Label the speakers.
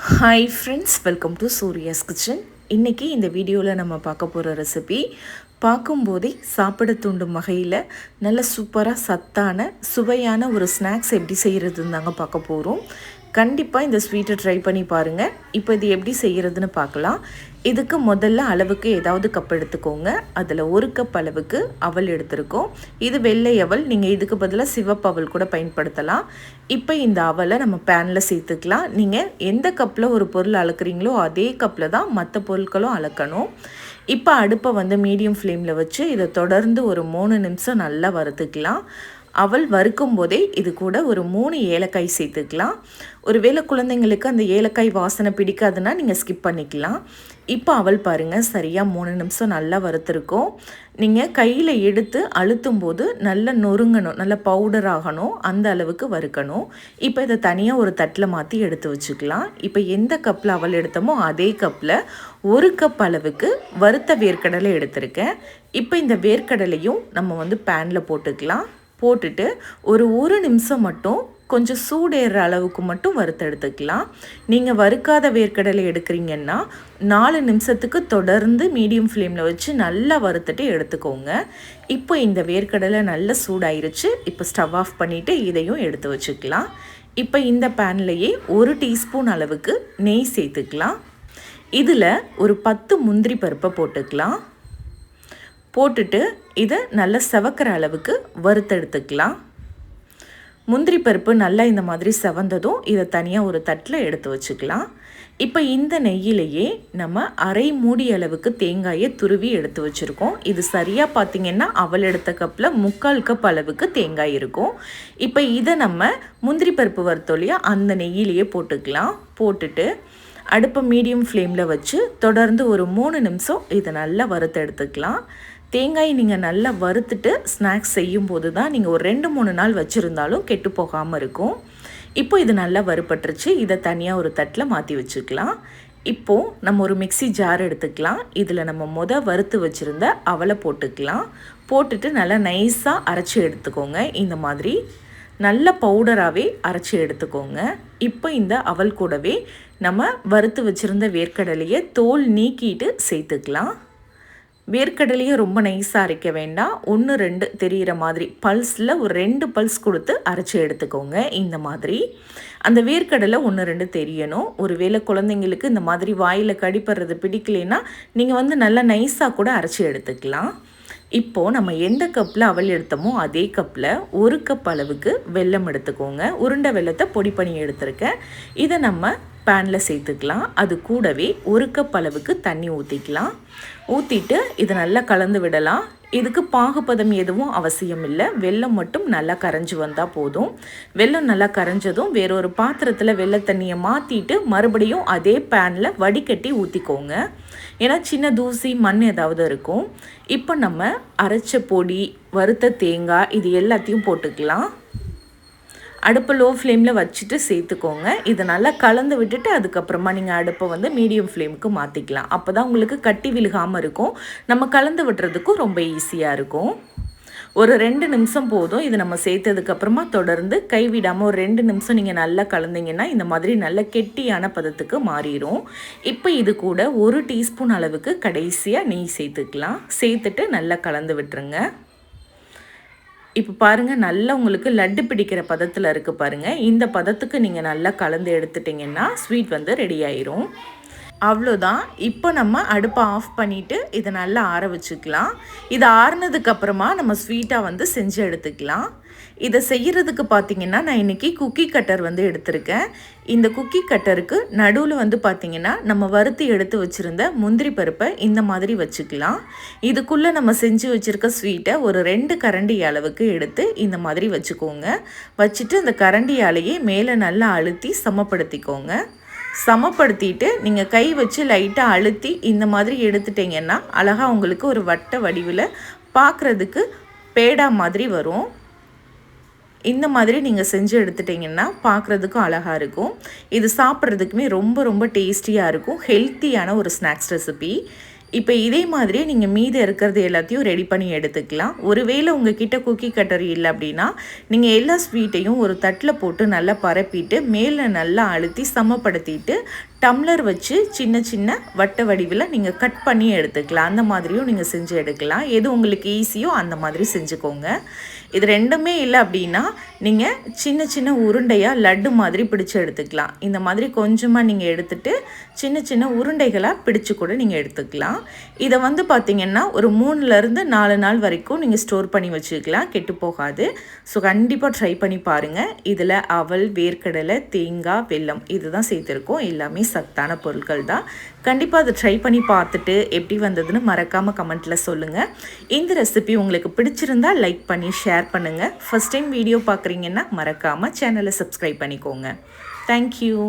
Speaker 1: Hi friends welcome to Surya's kitchen இன்றைக்கி இந்த வீடியோவில் நம்ம பார்க்க போகிற ரெசிபி பார்க்கும்போதே சாப்பிட தூண்டும் வகையில் நல்ல சூப்பராக சத்தான சுவையான ஒரு ஸ்நாக்ஸ் எப்படி செய்கிறதுன்னு தாங்க பார்க்க போகிறோம் கண்டிப்பாக இந்த ஸ்வீட்டை ட்ரை பண்ணி பாருங்கள் இப்போ இது எப்படி செய்கிறதுன்னு பார்க்கலாம் இதுக்கு முதல்ல அளவுக்கு ஏதாவது கப் எடுத்துக்கோங்க. அதில் ஒரு கப் அளவுக்கு அவல் எடுத்திருக்கோம். இது வெள்ளை அவல் நீங்கள் இதுக்கு பதிலாக சிவப்பு அவல் கூட பயன்படுத்தலாம். இப்போ இந்த அவலை நம்ம பேனில் சேர்த்துக்கலாம். நீங்கள் எந்த கப்பில் ஒரு பொருள் அளக்குறீங்களோ அதே கப்பில் தான் மற்ற பொருட்களும் அளக்கணும். இப்போ அடுப்பை வந்து மீடியம் ஃப்ளேமில் வச்சு இதை தொடர்ந்து ஒரு மூணு நிமிஷம் நல்லா வறுத்துக்கலாம். அவள் வறுக்கும் போதே இது கூட ஒரு மூணு ஏலக்காய் சேர்த்துக்கலாம். ஒருவேளை குழந்தைங்களுக்கு அந்த ஏலக்காய் வாசனை பிடிக்காதுன்னா நீங்கள் ஸ்கிப் பண்ணிக்கலாம். இப்போ அவள் பாருங்கள் சரியாக மூணு நிமிஷம் நல்லா வறுத்துருக்கோம். நீங்கள் கையில் எடுத்து அழுத்தும் போது நல்லா நொறுங்கணும் நல்லா பவுடர் ஆகணும் அந்த அளவுக்கு வறுக்கணும். இப்போ இதை தனியாக ஒரு தட்டில் மாற்றி எடுத்து வச்சுக்கலாம். இப்போ எந்த கப்பில் அவள் எடுத்தோமோ அதே கப்பில் ஒரு கப் அளவுக்கு வறுத்த வேர்க்கடலை எடுத்திருக்கேன். இப்போ இந்த வேர்க்கடலையும் நம்ம வந்து பேனில் போட்டுக்கலாம். போட்டுட்டு ஒரு ஒரு நிமிஷம் மட்டும் கொஞ்சம் சூடேற அளவுக்கு மட்டும் வறுத்தெடுத்துக்கலாம் நீங்கள் வறுக்காத வேர்க்கடலை எடுக்கிறீங்கன்னா நாலு நிமிஷத்துக்கு தொடர்ந்து மீடியம் ஃப்ளேமில் வச்சு நல்லா வறுத்துட்டு எடுத்துக்கோங்க. இப்போ இந்த வேர்க்கடலை நல்லா சூடாயிருச்சு. இப்போ ஸ்டவ் ஆஃப் பண்ணிவிட்டு இதையும் எடுத்து வச்சுக்கலாம். இப்போ இந்த பேன்லேயே ஒரு டீஸ்பூன் அளவுக்கு நெய் சேர்த்துக்கலாம். இதில் ஒரு பத்து முந்திரி பருப்பை போட்டுக்கலாம். போட்டுட்டு இதை நல்லா செவக்கிற அளவுக்கு வறுத்தெடுத்துக்கலாம். முந்திரி பருப்பு நல்லா இந்த மாதிரி செவந்ததும் இதை தனியாக ஒரு தட்டில் எடுத்து வச்சுக்கலாம். இப்போ இந்த நெய்யிலேயே நம்ம அரை மூடி அளவுக்கு தேங்காயை துருவி எடுத்து வச்சுருக்கோம். இது சரியாக பார்த்திங்கன்னா அவள் எடுத்த கப்பில் முக்கால் கப் அளவுக்கு தேங்காய் இருக்கும். இப்போ இதை நம்ம முந்திரி பருப்பு வறுத்தோலையா அந்த நெய்யிலேயே போட்டுக்கலாம். போட்டுட்டு அடுப்பை மீடியம் ஃப்ளேமில் வச்சு தொடர்ந்து ஒரு மூணு நிமிஷம் இதை நல்லா வறுத்து எடுத்துக்கலாம் தேங்காய் நீங்கள் நல்லா வறுத்துட்டு ஸ்நாக்ஸ் செய்யும்போது தான் நீங்கள் ஒரு ரெண்டு மூணு நாள் வச்சுருந்தாலும் கெட்டு போகாமல் இருக்கும். இப்போ இது நல்லா வறுப்பட்டுருச்சு இதை தனியாக ஒரு தட்டில் மாற்றி வச்சுக்கலாம். இப்போது நம்ம ஒரு மிக்சி ஜார் எடுத்துக்கலாம். இதில் நம்ம முத வறுத்து வச்சுருந்த அவலை போட்டுக்கலாம். போட்டுட்டு நல்லா நைஸாக அரைச்சி எடுத்துக்கோங்க. இந்த மாதிரி நல்ல பவுடராகவே அரைச்சி எடுத்துக்கோங்க. இப்போ இந்த அவல் கூடவே நம்ம வறுத்து வச்சுருந்த வேர்க்கடலையை தோல் நீக்கிட்டு சேர்த்துக்கலாம். வேர்க்கடலையும் ரொம்ப நைஸாக அரைக்க வேண்டாம். ஒன்று ரெண்டு தெரிகிற மாதிரி பல்ஸில் ஒரு ரெண்டு பல்ஸ் கொடுத்து அரைச்சி எடுத்துக்கோங்க இந்த மாதிரி. அந்த வேர்க்கடலை ஒன்று ரெண்டு தெரியணும். ஒரு வேளை குழந்தைங்களுக்கு இந்த மாதிரி வாயில் கடிப்படுறது பிடிக்கலைன்னா நீங்கள் வந்து நல்லா நைஸாக கூட அரைச்சி எடுத்துக்கலாம். இப்போது நம்ம எந்த கப்பில் அவல் எடுத்தோமோ அதே கப்பில் ஒரு கப் அளவுக்கு வெல்லம் எடுத்துக்கோங்க. உருண்டை வெள்ளத்தை பொடி பண்ணி எடுத்துருக்கேன். இதை நம்ம பேனில் சேர்த்துக்கலாம். அது கூடவே ஒரு கப் அளவுக்கு தண்ணி ஊற்றிக்கலாம் ஊற்றிட்டு இதை நல்லா கலந்து விடலாம். இதுக்கு பாகுபதம் எதுவும் அவசியம் இல்லை. வெள்ளம் மட்டும் நல்லா கரைஞ்சி வந்தால் போதும். வெள்ளம் நல்லா கரைஞ்சதும் வேறொரு பாத்திரத்தில் வெள்ளை தண்ணியை மாற்றிட்டு மறுபடியும் அதே பேனில் வடிகட்டி ஊற்றிக்கோங்க ஏன்னா சின்ன தூசி மண் ஏதாவது இருக்கும். இப்போ நம்ம அரைச்ச பொடி வறுத்த தேங்காய் இது எல்லாத்தையும் போட்டுக்கலாம். அடுப்பை லோ ஃப்ளேமில் வச்சுட்டு சேர்த்துக்கோங்க. இதை நல்லா கலந்து விட்டுட்டு அதுக்கப்புறமா நீங்கள் அடுப்பை வந்து மீடியம் ஃப்ளேமுக்கு மாற்றிக்கலாம் அப்போ தான் உங்களுக்கு கட்டி விழுகாமல் இருக்கும். நம்ம கலந்து விட்டுறதுக்கும் ரொம்ப ஈஸியாக இருக்கும். ஒரு ரெண்டு நிமிஷம் போதும். இது நம்ம சேர்த்ததுக்கப்புறமா தொடர்ந்து கைவிடாமல் ஒரு ரெண்டு நிமிஷம் நீங்கள் நல்லா கலந்தீங்கன்னா இந்த மாதிரி நல்ல கெட்டியான பதத்துக்கு மாறிடும் இப்போ இது கூட ஒரு டீஸ்பூன் அளவுக்கு கடைசியாக நெய் சேர்த்துக்கலாம். சேர்த்துட்டு நல்லா கலந்து விட்டுருங்க. இப்போ பாருங்கள் நல்லா உங்களுக்கு லட்டு பிடிக்கிற பதத்தில் இருக்குது பாருங்கள் இந்த பதத்துக்கு நீங்கள் நல்லா கலந்து எடுத்துட்டிங்கன்னா ஸ்வீட் வந்து ரெடி ஆயிரும். அவ்வளோதான். இப்போ நம்ம அடுப்பை ஆஃப் பண்ணிவிட்டு இதை நல்லா ஆற வச்சுக்கலாம். இது ஆறுனதுக்கப்புறமா நம்ம ஸ்வீட்டாக வந்து செஞ்சு எடுத்துக்கலாம். இதை செய்கிறதுக்கு பார்த்தீங்கன்னா நான் இன்றைக்கி குக்கி கட்டர் வந்து எடுத்திருக்கேன். இந்த குக்கி கட்டருக்கு நடுவில் வந்து பார்த்திங்கன்னா நம்ம வறுத்து எடுத்து வச்சுருந்த முந்திரி பருப்பை இந்த மாதிரி வச்சுக்கலாம். இதுக்குள்ளே நம்ம செஞ்சு வச்சுருக்க ஸ்வீட்டை ஒரு ரெண்டு கரண்டி அளவுக்கு எடுத்து இந்த மாதிரி வச்சுக்கோங்க. வச்சுட்டு அந்த கரண்டியாலேயே மேலே நல்லா அழுத்தி சமப்படுத்திக்கோங்க. சமப்படுத்திட்டு நீங்கள் கை வச்சு லைட்டாக அழுத்தி இந்த மாதிரி எடுத்துட்டிங்கன்னா அழகாக உங்களுக்கு ஒரு வட்ட வடிவில் பார்க்குறதுக்கு பேடா மாதிரி வரும். இந்த மாதிரி நீங்கள் செஞ்சு எடுத்துட்டிங்கன்னா பார்க்குறதுக்கும் அழகாக இருக்கும். இது சாப்பிட்றதுக்குமே ரொம்ப ரொம்ப டேஸ்டியாக இருக்கும். ஹெல்த்தியான ஒரு ஸ்நாக்ஸ் ரெசிபி. இப்போ இதே மாதிரியே நீங்கள் மீதி இருக்கிறது எல்லாத்தையும் ரெடி பண்ணி எடுத்துக்கலாம். ஒருவேளை உங்ககிட்ட குக்கி கட்டர் இல்லை அப்படின்னா நீங்கள் எல்லா ஸ்வீட்டையும் ஒரு தட்டில் போட்டு நல்லா பரப்பிட்டு மேலே நல்லா அழுத்தி சமப்படுத்திட்டு டம்ளர் வச்சு சின்ன சின்ன வட்ட வடிவில் நீங்கள் கட் பண்ணி எடுத்துக்கலாம். அந்த மாதிரியும் நீங்கள் செஞ்சு எடுக்கலாம். எது உங்களுக்கு ஈஸியோ அந்த மாதிரி செஞ்சுக்கோங்க. இது ரெண்டுமே இல்லை அப்படின்னா நீங்கள் சின்ன சின்ன உருண்டையாக லட்டு மாதிரி பிடிச்சு எடுத்துக்கலாம். இந்த மாதிரி கொஞ்சமாக நீங்கள் எடுத்துட்டு சின்ன சின்ன உருண்டைகளாக பிடிச்சு கூட நீங்கள் எடுத்துக்கலாம். இதை வந்து பார்த்திங்கன்னா ஒரு மூணுலேருந்து நாலு நாள் வரைக்கும் நீங்கள் ஸ்டோர் பண்ணி வச்சுக்கலாம். கெட்டு போகாது. ஸோ கண்டிப்பாக ட்ரை பண்ணி பாருங்கள் இதில் அவல் வேர்க்கடலை தேங்காய் வெல்லம் இதுதான் சேர்த்துருக்கோம். எல்லாமே சத்தான பொருட்கள் தான். கண்டிப்பாக அதை ட்ரை பண்ணி பார்த்துட்டு எப்படி வந்ததுன்னு மறக்காமல் கமெண்ட்டில் சொல்லுங்கள் இந்த ரெசிபி உங்களுக்கு பிடிச்சிருந்தா லைக் பண்ணி ஷேர் பண்ணுங்கள் ஃபஸ்ட் டைம் வீடியோ பார்க்குறீங்கன்னா மறக்காமல் சேனலை சப்ஸ்கிரைப் பண்ணிக்கோங்க. தேங்க்யூ